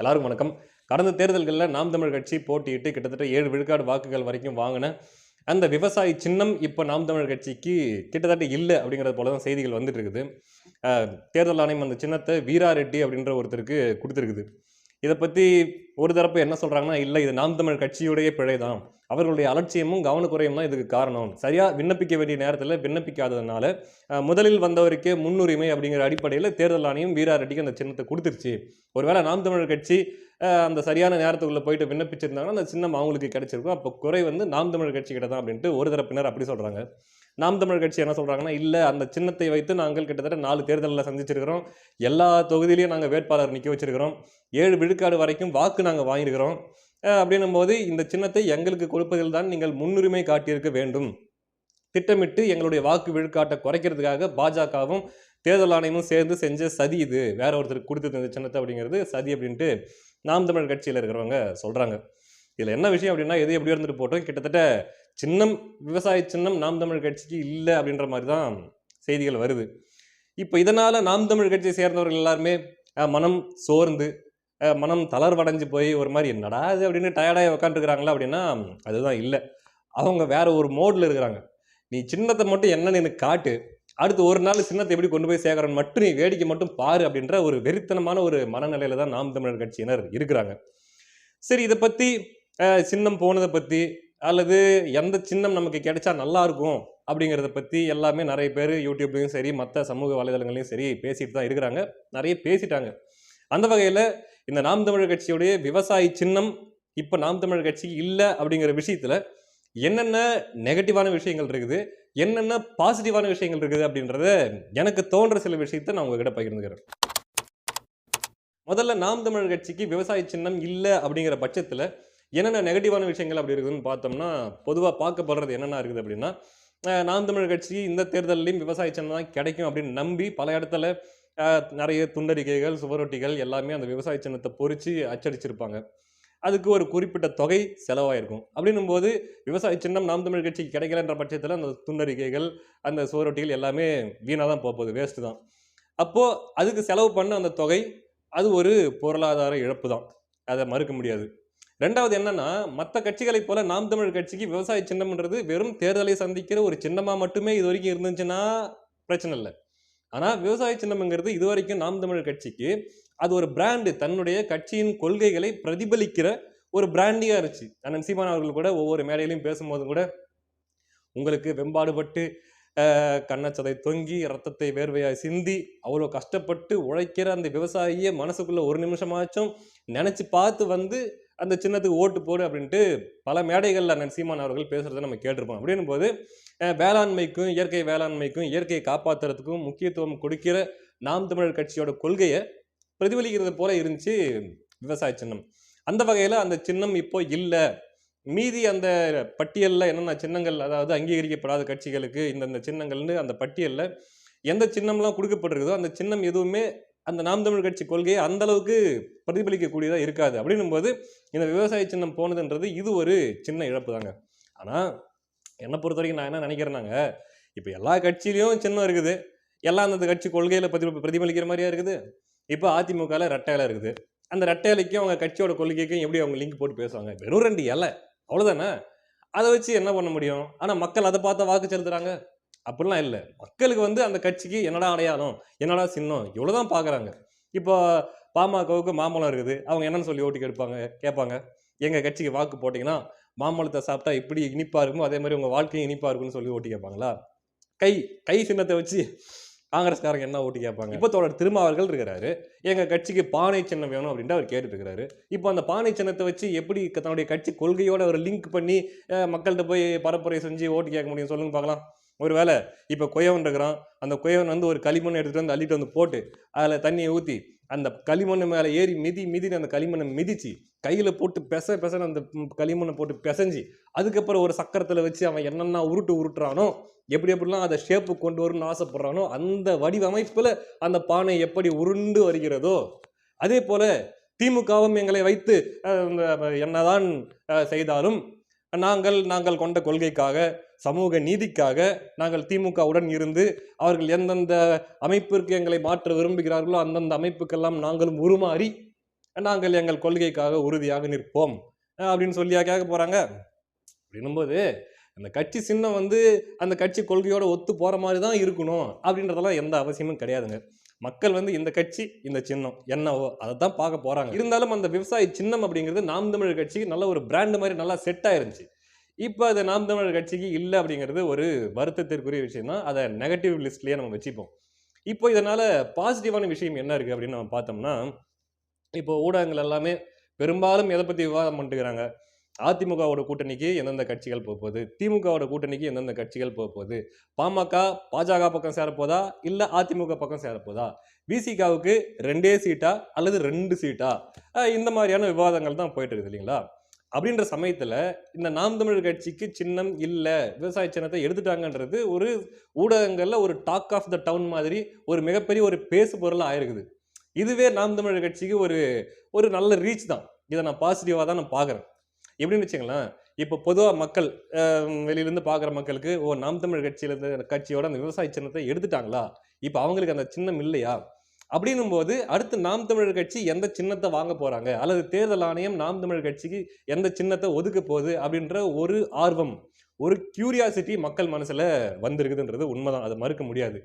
எல்லாருக்கும் வணக்கம். கடந்த தேர்தல்களில் நாம் தமிழ் கட்சி போட்டியிட்டு கிட்டத்தட்ட ஏழு விழுக்காடு வாக்குகள் வரைக்கும் வாங்கின அந்த விவசாயி சின்னம் இப்போ நாம் தமிழ் கட்சிக்கு கிட்டத்தட்ட இல்லை அப்படிங்கிறது போல தான் செய்திகள் வந்துட்டு இருக்குது. தேர்தல் ஆணையம் அந்த சின்னத்தை வீரா ரெட்டி அப்படின்ற ஒருத்தருக்கு கொடுத்துருக்குது. இதை பற்றி ஒரு தரப்பு என்ன சொல்கிறாங்கன்னா இல்லை இது நாம் தமிழ் கட்சியுடைய பிழை தான் அவர்களுடைய அலட்சியமும் கவனக்குறையும் தான் இதுக்கு காரணம். சரியாக விண்ணப்பிக்க வேண்டிய நேரத்தில் விண்ணப்பிக்காததுனால முதலில் வந்தவருக்கே முன்னுரிமை அப்படிங்கிற அடிப்படையில் தேர்தல் ஆணையம் வீரா ரெட்டிக்கு அந்த சின்னத்தை கொடுத்துருச்சு. ஒருவேளை நாம் தமிழர் கட்சி அந்த சரியான நேரத்துக்குள்ளே போயிட்டு விண்ணப்பிச்சிருந்தாங்கன்னா அந்த சின்னம் அவங்களுக்கு கிடைச்சிருக்கும். அப்போ குறை வந்து நாம் தமிழர் கட்சி கிட்ட தான் அப்படின்ட்டு ஒரு தரப்பினர் அப்படி சொல்கிறாங்க நாம் தமிழர் கட்சி என்ன சொல்கிறாங்கன்னா இல்லை அந்த சின்னத்தை வைத்து நாங்கள் கிட்டத்தட்ட நாலு தேர்தலில் சந்திச்சிருக்கிறோம். எல்லா தொகுதியிலையும் நாங்கள் வேட்பாளர் நிற்க வச்சிருக்கிறோம். ஏழு விழுக்காடு வரைக்கும் வாக்கு நாங்கள் வாங்கியிருக்கிறோம். அப்படின்னும் போது இந்த சின்னத்தை எங்களுக்கு கொடுப்பதில் தான் நீங்கள் முன்னுரிமை காட்டியிருக்க வேண்டும். திட்டமிட்டு எங்களுடைய வாக்கு விழுக்காட்டை குறைக்கிறதுக்காக பாஜகவும் தேர்தல் ஆணையமும் சேர்ந்து செஞ்ச சதி இது. வேற ஒருத்தருக்கு கொடுத்து இந்த சின்னத்தை அப்படிங்கிறது சதி அப்படின்ட்டு நாம் தமிழர் கட்சியில் இருக்கிறவங்க சொல்கிறாங்க இதில் என்ன விஷயம் அப்படின்னா எது எப்படி இருந்துட்டு போட்டோம்? கிட்டத்தட்ட சின்னம் விவசாய சின்னம் நாம் தமிழ் கட்சிக்கு இல்லை அப்படின்ற மாதிரி தான் செய்திகள் வருது. இப்போ இதனால் நாம் தமிழ் கட்சியை சேர்ந்தவர்கள் எல்லாருமே மனம் சோர்ந்து மனம் தளர்வடைஞ்சு போய் ஒரு மாதிரி என்னடா இது அப்படின்னு டயர்டாக உக்காந்துருக்குறாங்களா அப்படின்னா அதுதான் இல்லை. அவங்க வேற ஒரு மோடில் இருக்கிறாங்க. நீ சின்னத்தை மட்டும் என்னன்னு எனக்கு காட்டு அடுத்து ஒரு நாள் சின்னத்தை எப்படி கொண்டு போய் சேர்க்கறன்னு மட்டும் நீ வேடிக்கை மட்டும் பாரு அப்படின்ற ஒரு வெறித்தனமான ஒரு மனநிலையில தான் நாம் தமிழர் கட்சியினர் இருக்கிறாங்க. சரி இதை பற்றி சின்னம் போனதை பற்றி அல்லது எந்த சின்னம் நமக்கு கிடைச்சா நல்லா இருக்கும் அப்படிங்கிறத பற்றி எல்லாமே நிறைய பேர் யூடியூப்லேயும் சரி மற்ற சமூக வலைதளங்களையும் சரி பேசிட்டு தான் இருக்கிறாங்க. நிறைய பேசிட்டாங்க. அந்த வகையில் இந்த நாம் தமிழர் கட்சியுடைய விவசாயி சின்னம் இப்போ நாம் தமிழர் கட்சிக்கு இல்லை அப்படிங்கிற விஷயத்தில் என்னென்ன நெகட்டிவான விஷயங்கள் இருக்குது என்னென்ன பாசிட்டிவான விஷயங்கள் இருக்குது அப்படின்றத எனக்கு தோன்ற சில விஷயத்தை நான் உங்ககிட்ட பகிர்ந்துக்கிறேன். முதல்ல நாம் தமிழர் கட்சிக்கு விவசாய சின்னம் இல்லை அப்படிங்கிற பட்சத்தில் என்னென்ன நெகட்டிவான விஷயங்கள் அப்படி இருக்குதுன்னு பார்த்தோம்னா பொதுவாக பார்க்கப்படுறது என்னென்ன இருக்குது அப்படின்னா நாம் தமிழர் கட்சி இந்த தேர்தலையும் விவசாய சின்னம் தான் கிடைக்கும் அப்படின்னு நம்பி பல இடத்துல நிறைய துண்டறிக்கைகள் சுவரொட்டிகள் எல்லாமே அந்த விவசாய சின்னத்தை பொறிச்சு அச்சடிச்சிருப்பாங்க. அதுக்கு ஒரு குறிப்பிட்ட தொகை செலவாயிருக்கும். அப்படின்னும் போது விவசாய சின்னம் நாம் தமிழ் கட்சிக்கு கிடைக்கலன்ற பட்சத்தில் அந்த துண்டறிக்கைகள் அந்த சுவரொட்டிகள் எல்லாமே வீணாக தான் போக போகுது வேஸ்ட்டு தான். அப்போது அதுக்கு செலவு பண்ண அந்த தொகை அது ஒரு பொருளாதார இழப்பு தான். அதை மறுக்க முடியாது. ரெண்டாவது என்னன்னா மற்ற கட்சிகளைப் போல நாம் தமிழ் கட்சிக்கு விவசாய சின்னம்ன்றது வெறும் தேர்தலை சந்திக்கிற ஒரு சின்னமாக மட்டுமே இது வரைக்கும் இருந்துச்சுன்னா பிரச்சனை இல்லை. ஆனால் விவசாய சின்னம்ங்கிறது இது வரைக்கும் நாம் தமிழ் கட்சிக்கு அது ஒரு பிராண்டு தன்னுடைய கட்சியின் கொள்கைகளை பிரதிபலிக்கிற ஒரு பிராண்டியாக இருந்துச்சு. அண்ணன் சீமான் அவர்கள் கூட ஒவ்வொரு மேடையிலையும் பேசும்போது கூட உங்களுக்கு வெம்பாடுபட்டு கண்ணச்சதை தொங்கி ரத்தத்தை வேர்வையாய் சிந்தி அவ்வளோ கஷ்டப்பட்டு உழைக்கிற அந்த விவசாயியை மனசுக்குள்ளே ஒரு நிமிஷமாச்சும் நினச்சி பார்த்து வந்து அந்த சின்னத்துக்கு ஓட்டு போடு அப்படின்ட்டு பல மேடைகளில் அண்ணன் சீமான் அவர்கள் பேசுகிறத நம்ம கேட்டிருப்போம். அப்படின்னும் போது வேளாண்மைக்கும் இயற்கை வேளாண்மைக்கும் இயற்கையை காப்பாற்றுறதுக்கும் முக்கியத்துவம் கொடுக்கிற நாம் தமிழர் கட்சியோட கொள்கையை பிரதிபலிக்கிறது போல இருந்துச்சு விவசாய சின்னம். அந்த வகையில் அந்த சின்னம் இப்போ இல்லை. மீதி அந்த பட்டியலில் என்னென்ன சின்னங்கள் அதாவது அங்கீகரிக்கப்படாத கட்சிகளுக்கு இந்தந்த சின்னங்கள்னு அந்த பட்டியலில் எந்த சின்னம்லாம் கொடுக்கப்பட்டிருக்குதோ அந்த சின்னம் எதுவுமே அந்த நாம் தமிழ் கட்சி கொள்கையை அந்த அளவுக்கு பிரதிபலிக்கக்கூடியதாக இருக்காது. அப்படின்னும் போது இந்த விவசாய சின்னம் போனதுன்றது இது ஒரு சின்ன இழப்பு தாங்க ஆனால் என்னை பொறுத்த வரைக்கும் நான் என்ன நினைக்கிறேன்னாங்க இப்போ எல்லா கட்சியிலையும் சின்னம் இருக்குது. எல்லாம் அந்த கட்சி கொள்கையில் பிரதி பிரதிபலிக்கிற மாதிரியா இருக்குது. இப்போ அதிமுகவில் ரெட்டையில இலை இருக்குது. அந்த ரெட்டை இலைக்கும் அவங்க கட்சியோட கொள்கைக்கும் எப்படி அவங்க லிங்க் போட்டு பேசுவாங்க? வெறும் ரெண்டு இலை. அவ்வளோதானே அதை வச்சு என்ன பண்ண முடியும்? ஆனால் மக்கள் அதை பார்த்தா வாக்கு செலுத்துகிறாங்க அப்படிலாம் இல்லை. மக்களுக்கு வந்து அந்த கட்சிக்கு என்னடா அடையாளம் என்னடா சின்னம் இவ்வளோதான் பார்க்குறாங்க இப்போ பாமகவுக்கு மாம்பழம் இருக்குது. அவங்க என்னன்னு சொல்லி ஓட்டு கேட்பாங்க கேட்பாங்க. எங்கள் கட்சிக்கு வாக்கு போட்டிங்கன்னா மாம்பழத்தை சாப்பிட்டா இப்படி இனிப்பாக இருக்குமோ அதே மாதிரி உங்கள் வாழ்க்கையும் இனிப்பாக இருக்கும்னு சொல்லி ஓட்டு கேட்பாங்களா? கை கை சின்னத்தை வச்சு காங்கிரஸ்காரங்க என்ன ஓட்டு கேட்பாங்க? இப்போ தோழர் திருமாவர்கள் இருக்கிறாரு. எங்கள் கட்சிக்கு பானை சின்னம் வேணும் அப்படின்ட்டு அவர் கேட்டுட்டு இருக்கிறாரு இப்போ அந்த பானை சின்னத்தை வச்சு எப்படி தன்னுடைய கட்சி கொள்கையோட ஒரு லிங்க் பண்ணி மக்கள்கிட்ட போய் பரப்புரை செஞ்சு ஓட்டு கேட்க முடியும் சொல்லுங்க பார்க்கலாம் ஒருவேளை இப்போ குயவன் இருக்கிறான். அந்த குயவன் வந்து ஒரு களிமண் எடுத்துகிட்டு வந்து அள்ளிட்டு வந்து போட்டு அதில் தண்ணியை ஊற்றி அந்த களிமண் மேலே ஏறி மிதி மிதின்னு அந்த களிமண்ணை மிதிச்சு கையில் போட்டு பெச பெசன்னு அந்த களிமண்ணை போட்டு பெசஞ்சு அதுக்கப்புறம் ஒரு சக்கரத்தில் வச்சு அவன் என்னென்ன உருட்டு உருட்டுறானோ எப்படி எப்படிலாம் அதை ஷேப்பு கொண்டு வரணும்னு ஆசைப்படுறானோ அந்த வடிவமைப்பில் அந்த பானை எப்படி உருண்டு வருகிறதோ அதே போல் திமுகவும் எங்களை வைத்து என்னதான் செய்தாலும் நாங்கள் நாங்கள் கொண்ட கொள்கைக்காக சமூக நீதிக்காக நாங்கள் திமுகவுடன் இருந்து அவர்கள் எந்தெந்த அமைப்பிற்கு எங்களை மாற்ற விரும்புகிறார்களோ அந்தந்த அமைப்புக்கெல்லாம் நாங்களும் உருமாறி நாங்கள் எங்கள் கொள்கைக்காக உறுதியாக நிற்போம். அப்படின்னு சொல்லியா கேட்க போகிறாங்க அப்படின்னும்போது அந்த கட்சி சின்னம் வந்து அந்த கட்சி கொள்கையோட ஒத்து போகிற மாதிரி தான் இருக்கணும் அப்படின்றதெல்லாம் எந்த அவசியமும் கிடையாதுங்க. மக்கள் வந்து இந்த கட்சி இந்த சின்னம் என்னவோ அதை தான் பார்க்க போகிறாங்க இருந்தாலும் அந்த விவசாய சின்னம் அப்படிங்கிறது நாம் தமிழர் கட்சிக்கு நல்ல ஒரு பிராண்டு மாதிரி நல்லா செட் ஆயிருந்துச்சு. இப்போ அது நாம் தமிழர் கட்சிக்கு இல்லை அப்படிங்கிறது ஒரு வருத்தத்திற்குரிய விஷயம் தான் அதை நெகட்டிவ் லிஸ்ட்லேயே நம்ம வச்சுப்போம். இப்போ இதனால் பாசிட்டிவான விஷயம் என்ன இருக்குது அப்படின்னு நம்ம பார்த்தோம்னா இப்போ ஊடகங்கள் எல்லாமே பெரும்பாலும் எதை பற்றி விவாதம் பண்ணிட்டுக்கிறாங்க அதிமுகவோட கூட்டணிக்கு எந்தெந்த கட்சிகள் போக போகுது? திமுகவோட கூட்டணிக்கு எந்தெந்த கட்சிகள் போக போகுது? பாமக பாஜக பக்கம் சேரப்போதா? இல்லை அதிமுக பக்கம் சேரப்போதா? விசிகாவுக்கு ரெண்டே சீட்டா அல்லது ரெண்டு சீட்டா? இந்த மாதிரியான விவாதங்கள் தான் போயிட்டு இருக்குது இல்லைங்களா? அப்படின்ற சமயத்தில் இந்த நாம் தமிழர் கட்சிக்கு சின்னம் இல்லை விவசாய சின்னத்தை எடுத்துட்டாங்கன்றது ஒரு ஊடகங்களில் ஒரு டாக் ஆஃப் த டவுன் மாதிரி ஒரு மிகப்பெரிய ஒரு பேசு பொருளாக ஆயிருக்குது. இதுவே நாம் தமிழர் கட்சிக்கு ஒரு ஒரு நல்ல ரீச் தான். இதை நான் பாசிட்டிவாக தான் நான் பார்க்குறேன் எப்படின்னு வச்சுங்களேன் இப்போ பொதுவாக மக்கள் வெளியிலேருந்து பார்க்குற மக்களுக்கு ஓ நாம் தமிழ் கட்சியிலேருந்து கட்சியோட அந்த விவசாய சின்னத்தை எடுத்துட்டாங்களா? இப்போ அவங்களுக்கு அந்த சின்னம் இல்லையா? அப்படின்னும் போது அடுத்து நாம் தமிழர் கட்சி எந்த சின்னத்தை வாங்க போகிறாங்க அல்லது தேர்தல் ஆணையம் நாம் தமிழர் கட்சிக்கு எந்த சின்னத்தை ஒதுக்க போகுது? அப்படின்ற ஒரு ஆர்வம் ஒரு கியூரியாசிட்டி மக்கள் மனசில் வந்திருக்குதுன்றது உண்மைதான். அதை மறுக்க முடியாது.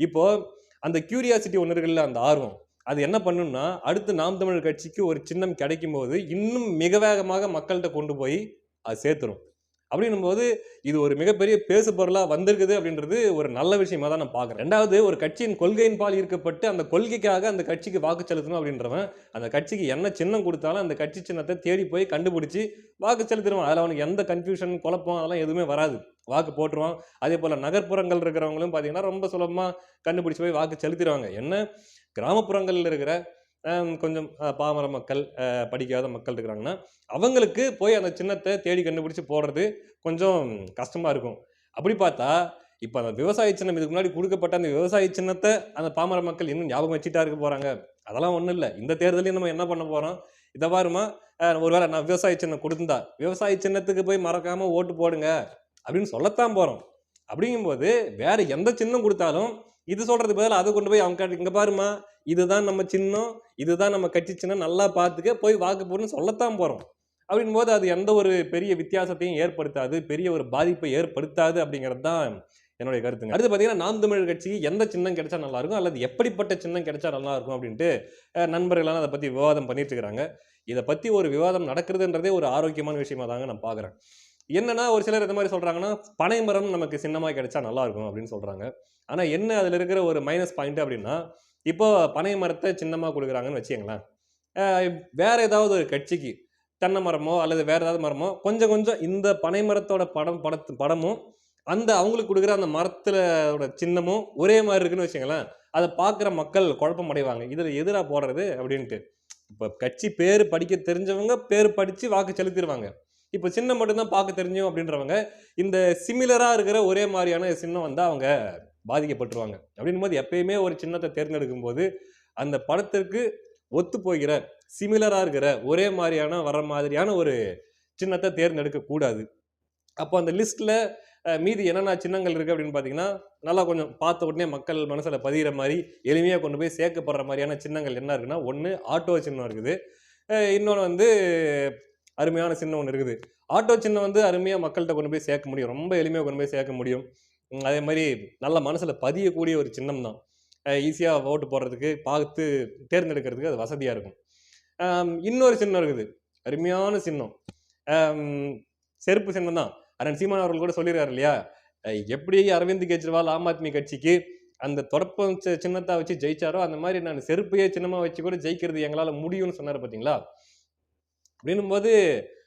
இப்போது அந்த கியூரியாசிட்டி ஒன்று இருக்குல்ல அந்த ஆர்வம். அது என்ன பண்ணுன்னா அடுத்து நாம் தமிழர் கட்சிக்கு ஒரு சின்னம் கிடைக்கும் போது இன்னும் மிக வேகமாக மக்கள்கிட்ட கொண்டு போய் அது சேர்த்துரும். அப்படின்னும் போது இது ஒரு மிகப்பெரிய பேசு பொருளாக வந்திருக்குது அப்படின்றது ஒரு நல்ல விஷயமா தான் நான் பார்க்குறேன். ரெண்டாவது ஒரு கட்சியின் கொள்கையின் பால் ஈர்க்கப்பட்டு அந்த கொள்கைக்காக அந்த கட்சிக்கு வாக்கு செலுத்தணும் அப்படின்றவன் அந்த கட்சிக்கு என்ன சின்னம் கொடுத்தாலும் அந்த கட்சி சின்னத்தை தேடி போய் கண்டுபிடிச்சி வாக்கு செலுத்திடுவான். அதில் அவனுக்கு எந்த கன்ஃபியூஷன் குழப்பம் அதெல்லாம் எதுவுமே வராது. வாக்கு போட்டுருவான். அதே போல் நகர்ப்புறங்கள் இருக்கிறவங்களும் பார்த்தீங்கன்னா ரொம்ப சுலபமாக கண்டுபிடிச்சி போய் வாக்கு செலுத்திடுவாங்க. என்ன? கிராமப்புறங்களில் இருக்கிற கொஞ்சம் பாமர மக்கள் படிக்காத மக்கள் இருக்கிறாங்கன்னா அவங்களுக்கு போய் அந்த சின்னத்தை தேடி கண்டுபிடிச்சி போடுறது கொஞ்சம் கஷ்டமாக இருக்கும். அப்படி பார்த்தா இப்போ அந்த விவசாய சின்னம் இதுக்கு முன்னாடி கொடுக்கப்பட்ட அந்த விவசாய சின்னத்தை அந்த பாமர மக்கள் இன்னும் ஞாபகம் வச்சுட்டா இருக்க போகிறாங்க அதெல்லாம் ஒன்றும் இல்லை. இந்த தேர்தலையும் நம்ம என்ன பண்ண போகிறோம் இதை பாருமா ஒருவேளை நான் விவசாய சின்னம் கொடுத்துருந்தா விவசாய சின்னத்துக்கு போய் மறக்காமல் ஓட்டு போடுங்க அப்படின்னு சொல்லத்தான் போகிறோம் அப்படிங்கும்போது வேறு எந்த சின்னம் கொடுத்தாலும் இது சொல்கிறது பதில் அதை கொண்டு போய் அவங்க இங்கே பாருமா இதுதான் நம்ம சின்னம் இதுதான் நம்ம கட்சி சின்னம் நல்லா பார்த்துக்க போய் வாக்கு போடணும்னு சொல்லத்தான் போகிறோம் அப்படின் போது அது எந்த ஒரு பெரிய வித்தியாசத்தையும் ஏற்படுத்தாது பெரிய ஒரு பாதிப்பை ஏற்படுத்தாது அப்படிங்கிறது தான் என்னுடைய கருத்துங்க. அடுத்து பார்த்தீங்கன்னா நாம் தமிழர் கட்சிக்கு எந்த சின்னம் கிடைச்சா நல்லாயிருக்கும் அல்லது எப்படிப்பட்ட சின்னம் கிடைச்சா நல்லா இருக்கும் அப்படின்ட்டு நண்பர்களெல்லாம் அதை பற்றி விவாதம் பண்ணிட்டு இருக்கிறாங்க இதை பற்றி ஒரு விவாதம் நடக்கிறதுன்றதே ஒரு ஆரோக்கியமான விஷயமா தாங்க நான் பார்க்குறேன் என்னன்னா ஒரு சிலர் இந்த மாதிரி சொல்கிறாங்கன்னா பனை மரம் நமக்கு சின்னமாக கிடைச்சா நல்லா இருக்கும் அப்படின்னு சொல்கிறாங்க ஆனால் என்ன அதில் இருக்கிற ஒரு மைனஸ் பாயிண்ட் அப்படின்னா இப்போ பனை மரத்தை சின்னமாக கொடுக்குறாங்கன்னு வச்சுங்களேன் வேறு ஏதாவது ஒரு கட்சிக்கு தென்னை மரமோ அல்லது வேறு ஏதாவது மரமோ கொஞ்சம் கொஞ்சம் இந்த பனை மரத்தோட படம் படத்து படமும் அந்த அவங்களுக்கு கொடுக்குற அந்த மரத்தோட சின்னமும் ஒரே மாதிரி இருக்குன்னு வச்சுங்களேன் அதை பார்க்குற மக்கள் குழப்பம் அடைவாங்க இதில் எதிராக போடுறது அப்படின்ட்டு. இப்போ கட்சி பேர் படிக்க தெரிஞ்சவங்க பேர் படித்து வாக்கு செலுத்திடுவாங்க. இப்போ சின்னம் மட்டும்தான் பார்க்க தெரிஞ்சோம் அப்படின்றவங்க இந்த சிமிலராக இருக்கிற ஒரே மாதிரியான சின்னம் வந்தால் அவங்க பாதிக்கப்பட்டுருவாங்க. அப்படின்னும் போது எப்பயுமே ஒரு சின்னத்தை தேர்ந்தெடுக்கும் போது அந்த படத்திற்கு ஒத்து போகிற சிமிலராக இருக்கிற ஒரே மாதிரியான வர மாதிரியான ஒரு சின்னத்தை தேர்ந்தெடுக்கக்கூடாது அப்போ அந்த லிஸ்ட்டில் மீதி என்னென்ன சின்னங்கள் இருக்குது அப்படின்னு பார்த்தீங்கன்னா நல்லா கொஞ்சம் பார்த்த உடனே மக்கள் மனசில் பதிகிற மாதிரி எளிமையாக கொண்டு போய் சேர்க்கப்படுற மாதிரியான சின்னங்கள் என்ன இருக்குன்னா ஒன்று ஆட்டோ சின்னம் இருக்குது. இன்னொன்று வந்து அருமையான சின்னம் ஒன்று இருக்குது. ஆட்டோ சின்னம் வந்து அருமையாக மக்கள்கிட்ட கொண்டு போய் சேர்க்க முடியும். ரொம்ப எளிமையாக கொண்டு போய் சேர்க்க முடியும். அதே மாதிரி நல்ல மனசில் பதியக்கூடிய ஒரு சின்னம் தான். ஈஸியாக ஓட்டு போடுறதுக்கு பார்த்து தேர்ந்தெடுக்கிறதுக்கு அது வசதியாக இருக்கும். இன்னொரு சின்னம் இருக்குது. அருமையான சின்னம். செருப்பு சின்னம் தான். அரண் சீமான் அவர்கள் கூட சொல்லியிருக்காரு இல்லையா? எப்படி அரவிந்த் கெஜ்ரிவால் ஆம் ஆத்மி கட்சிக்கு அந்த தொடப்பம் சி- சின்னத்தை வச்சு ஜெயிச்சாரோ அந்த மாதிரி நான் செருப்பையே சின்னமாக வச்சு கூட ஜெயிக்கிறது எங்களால் முடியும்னு சொன்னார் பார்த்தீங்களா அப்படின்னும் போது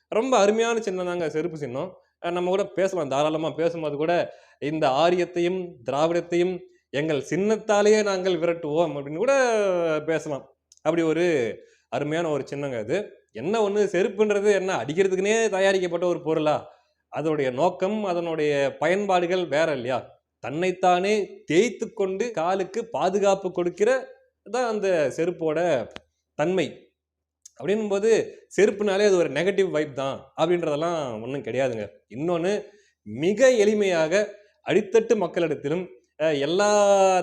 ரொம்ப அருமையான சின்னம் தாங்க செருப்பு சின்னம். நம்ம கூட பேசலாம் தாராளமாக பேசும்போது கூட இந்த ஆரியத்தையும் திராவிடத்தையும் எங்கள் சின்னத்தாலேயே நாங்கள் விரட்டுவோம் அப்படின்னு கூட பேசலாம். அப்படி ஒரு அருமையான ஒரு சின்னங்க அது. என்ன ஒன்று செருப்புன்றது என்ன அடிக்கிறதுக்குனே தயாரிக்கப்பட்ட ஒரு பொருளா? அதனுடைய நோக்கம் அதனுடைய பயன்பாடுகள் வேற இல்லையா? தன்னைத்தானே தேய்த்து கொண்டு காலுக்கு பாதுகாப்பு கொடுக்கிற தான் அந்த செருப்போட தன்மை. அப்படின்னும் போது செருப்புனாலே அது ஒரு நெகட்டிவ் வைப் தான் அப்படின்றதெல்லாம் ஒன்றும் கிடையாதுங்க. இன்னொன்று மிக எளிமையாக அடித்தட்டு மக்களிடத்திலும் எல்லா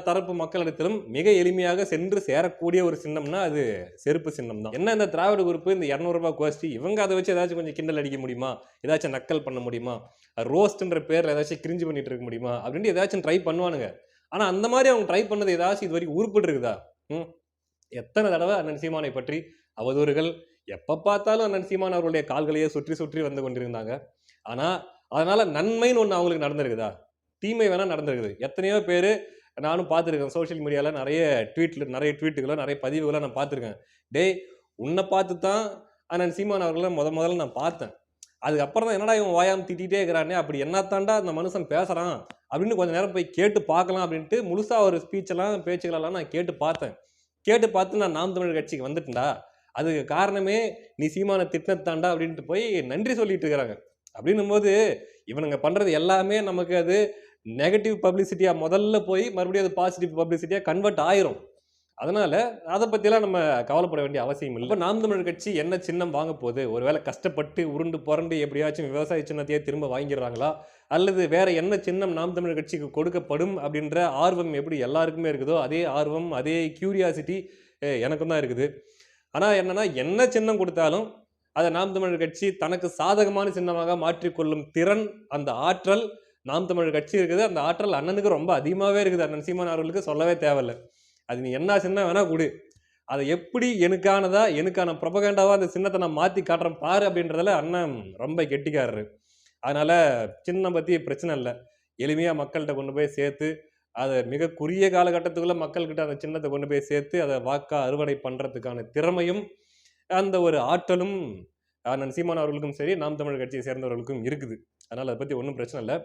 தரப்பு மக்களிடத்திலும் மிக எளிமையாக சென்று சேரக்கூடிய ஒரு சின்னம்னா அது செருப்பு சின்னம் தான். என்ன இந்த திராவிட குறிப்பு இந்த இரநூறுபா கோஷ்டி இவங்க அதை வச்சு ஏதாச்சும் கொஞ்சம் கிண்டல் அடிக்க முடியுமா? ஏதாச்சும் நக்கல் பண்ண முடியுமா? ரோஸ்ட்ன்ற பேரில் ஏதாச்சும் கிரிஞ்சு பண்ணிட்டு இருக்க முடியுமா? அப்படின்ட்டு ஏதாச்சும் ட்ரை பண்ணுவானுங்க. ஆனால் அந்த மாதிரி அவங்க ட்ரை பண்ணது ஏதாச்சும் இது வரைக்கும் உருப்பிட்டு இருக்குதா? ம். எத்தனை தடவை அண்ணன் சீமானை பற்றி அவதூறுகள் எப்போ பார்த்தாலும் அண்ணன் சீமான் அவர்களுடைய கால்களையே சுற்றி சுற்றி வந்து கொண்டிருந்தாங்க. ஆனால் அதனால நன்மைன்னு ஒன்று அவங்களுக்கு நடந்திருக்குதா? தீமை வேணால் நடந்திருக்குது. எத்தனையோ பேர் நானும் பார்த்துருக்கேன். சோஷியல் மீடியாவில் நிறைய ட்வீட்டில் நிறைய ட்வீட்டுகளோ நிறைய பதிவுகளோ நான் பார்த்துருக்கேன். டேய் உன்னை பார்த்து தான் அண்ணன் சீமான் அவர்களை முத முதல்ல நான் பார்த்தேன். அதுக்கப்புறம் தான் என்னடா இவன் வாயாம திட்டிகிட்டே இருக்கிறானே? அப்படி என்னத்தாண்டா அந்த மனுஷன் பேசுகிறான் அப்படின்னு கொஞ்ச நேரம் போய் கேட்டு பார்க்கலாம் அப்படின்ட்டு முழுசாக ஒரு ஸ்பீச்செல்லாம் பேச்சுகளெல்லாம் நான் கேட்டு பார்த்தேன். கேட்டு பார்த்து நான் நாம் தமிழர் கட்சிக்கு வந்துட்டேன்டா. அதுக்கு காரணமே நீ சீமான திட்டினத்தாண்டா அப்படின்ட்டு போய் நன்றி சொல்லிட்டு இருக்கிறாங்க. அப்படின்னும் போது இவனுங்க பண்ணுறது எல்லாமே நமக்கு அது நெகட்டிவ் பப்ளிசிட்டியாக முதல்ல போய் மறுபடியும் அது பாசிட்டிவ் பப்ளிசிட்டியாக கன்வெர்ட் ஆயிரும். அதனால் அதை பற்றிலாம் நம்ம கவலைப்பட வேண்டிய அவசியம் இல்லை. இப்போ நாம் தமிழர் கட்சி என்ன சின்னம் வாங்க போகுது? ஒருவேளை கஷ்டப்பட்டு உருண்டு புரண்டு எப்படியாச்சும் விவசாய சின்னத்தையே திரும்ப வாங்கிடுறாங்களா? அல்லது வேற என்ன சின்னம் நாம் தமிழர் கட்சிக்கு கொடுக்கப்படும் அப்படின்ற ஆர்வம் எப்படி எல்லாருக்குமே இருக்குதோ அதே ஆர்வம் அதே கியூரியாசிட்டி எனக்கும் தான் இருக்குது. ஆனால் என்னன்னா என்ன சின்னம் கொடுத்தாலும் அதை நாம் தமிழர் கட்சி தனக்கு சாதகமான சின்னமாக மாற்றிக்கொள்ளும் திறன் அந்த ஆற்றல் நாம் தமிழர் கட்சி இருக்குது. அந்த ஆற்றல் அண்ணனுக்கு ரொம்ப அதிகமாகவே இருக்குது. அண்ணன் சீமான் அவர்களுக்கு சொல்லவே தேவையில்லை. அது நீ என்ன சின்னம் வேணா கொடு. அதை எப்படி எனக்கானதா எனக்கான ப்ரொபகேண்டாவா அந்த சின்னத்தை நான் மாற்றி காட்டுறேன் பாரு அப்படின்றதுல அண்ணன் ரொம்ப கெட்டிக்காரரு. அதனால சின்னம் பற்றி பிரச்சனை இல்லை. எளிமையாக மக்கள்கிட்ட கொண்டு போய் சேர்த்து அதை மிக குறுகிய காலகட்டத்துக்குள்ள மக்கள்கிட்ட அந்த சின்னத்தை கொண்டு போய் சேர்த்து அதை வாக்கா அறுவடை பண்ணுறதுக்கான திறமையும் அந்த ஒரு ஆற்றலும் அண்ணன் சீமான் அவர்களுக்கும் சரி நாம் தமிழ் கட்சியை சேர்ந்தவர்களுக்கும் இருக்குது. அதனால் அதை பற்றி ஒன்றும் பிரச்சனை இல்லை.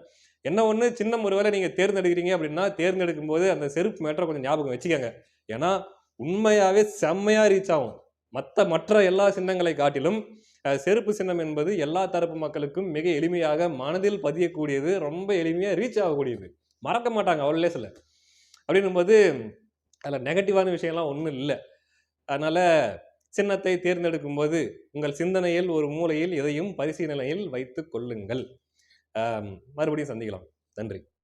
என்ன ஒன்று சின்னம் ஒருவேளை நீங்கள் தேர்ந்தெடுக்கிறீங்க அப்படின்னா தேர்ந்தெடுக்கும் போது அந்த செருப்பு மேட்டரை கொஞ்சம் ஞாபகம் வச்சுக்கோங்க. ஏன்னா உண்மையாகவே செம்மையாக ரீச் ஆகும். மற்ற மற்ற எல்லா சின்னங்களை காட்டிலும் செருப்பு சின்னம் என்பது எல்லா தரப்பு மக்களுக்கும் மிக எளிமையாக மனதில் பதியக்கூடியது ரொம்ப எளிமையாக ரீச் ஆகக்கூடியது. மறக்க மாட்டாங்க அவ்வளோ சில. அப்படின்னும்போது அதில் நெகட்டிவான விஷயம்லாம் ஒன்றும் இல்லை. அதனால் சின்னத்தை தேர்ந்தெடுக்கும் போது உங்கள் சிந்தனையில் ஒரு மூலையில் எதையும் பரிசீலனையில் வைத்து கொள்ளுங்கள். மறுபடியும் சந்திக்கலாம். நன்றி.